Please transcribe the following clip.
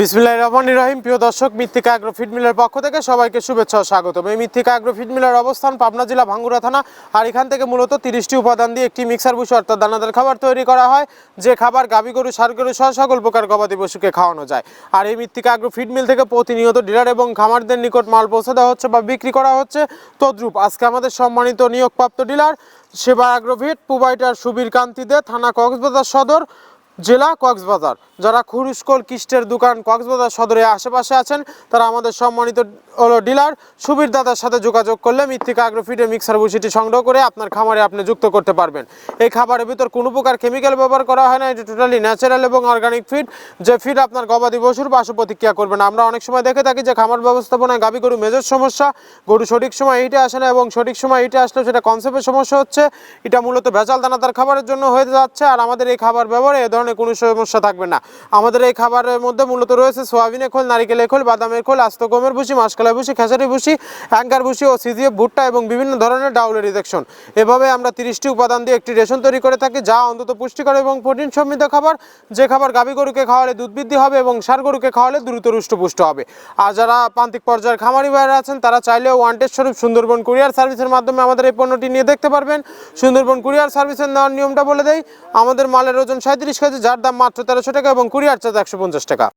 বিসমিল্লাহ রহমান রহিম। প্রিয় দর্শক মৃত্তিকা আগ্রো ফিড মিলের পক্ষ থেকে সবাইকে শুভেচ্ছা ও স্বাগতম। এই মৃত্তিকা আগ্রো ফিড মিলের অবস্থান পাবনা জেলা ভাঙ্গুরা থানা, আর এখান থেকে মূলত তিরিশটি উপাদান দিয়ে একটি মিক্সার বুসি অর্থাৎ দানাদার খাবার তৈরি করা হয়, যে খাবার গাভী গরু, সার গরু সহ সকল প্রকার গবাদি পশুকে খাওয়ানো যায়। আর এই মৃত্তিকা আগ্রো ফিড মিল থেকে প্রতিনিয়ত ডিলার এবং খামারদের নিকট মাল পৌঁছে দেওয়া হচ্ছে বা বিক্রি করা হচ্ছে। তদ্রূপ আজকে আমাদের সম্মানিত নিয়োগপ্রাপ্ত ডিলার, সেবা আগ্রোভিট প্রোভাইডার সুবীর কান্তিদে থানা কক্সবাজার সদর জেলা কক্সবাজার। যারা খুরুস্কল কিস্টের দোকান কক্সবাজার সদরে আশেপাশে আছেন, তারা আমাদের সম্মানিত হলো ডিলার সুবীর দাদার সাথে যোগাযোগ করলে মৃত্তিকা আগ্রোফিডে মিক্সার বুসিটি সংগ্রহ করে আপনার খামারে আপনি যুক্ত করতে পারবেন। এই খাবারের ভিতর কোনো প্রকার কেমিক্যাল ব্যবহার করা হয় না, এটি টোটালি ন্যাচারাল এবং অর্গানিক ফিড যে ফিড আপনার গবাদি পশুর পার্শ্ব প্রতিক্রিয়া করবে না। আমরা অনেক সময় দেখে থাকি যে খামার ব্যবস্থাপনায় গাভী গরু মেজর সমস্যা, গরু সঠিক সময় হিটে আসে না এবং সঠিক সময় হিটে আসলেও সেটা কনসেপ্টের সমস্যা হচ্ছে। এটা মূলত ভেজাল দানাদার খাবারের জন্য হয়ে যাচ্ছে। আর আমাদের এই খাবার ব্যবহারে এ ধরনের কোনো সমস্যা থাকবে না। আমাদের এই খাবারের মধ্যে মূলত রয়েছে সোয়াবিনের খোল, নারিকেলের খোল, বাদামের খোল, আস্ত গমের ভুসি, মাসকলাই ভুসি, খেসারি ভুসি অ্যাঙ্কার ভুসি ও সিজিএফ ভুট্টা এবং বিভিন্ন ধরনের ডাউলের রিজেকশন এভাবে আমরা তিরিশটি উপাদান দিয়ে একটি রেশন তৈরি করে থাকি, যা অন্তত পুষ্টিকর এবং প্রোটিন সমৃদ্ধ খাবার। যে খাবার গাভী গরুকে খাওয়ালে দুধ বৃদ্ধি হবে এবং সার গরুকে খাওয়ালে দ্রুত রুষ্টপুষ্ট হবে। আর যারা প্রান্তিক পর্যায়ের খামারি ভাইরা আছেন, তারা চাইলেও ওয়ান্টেড স্বরূপ সুন্দরবন কুরিয়ার সার্ভিসের মাধ্যমে আমাদের এই পণ্যটি নিয়ে দেখতে পারবেন। সুন্দরবন কুরিয়ার সার্ভিসের নেওয়ার নিয়মটা বলে দেয় আমাদের মালের ওজন সাঁত্রিশ কেজি যার দাম মাত্র তেরোশো টাকা এবং কুরিয়ার চার্জ একশো পঞ্চাশ টাকা।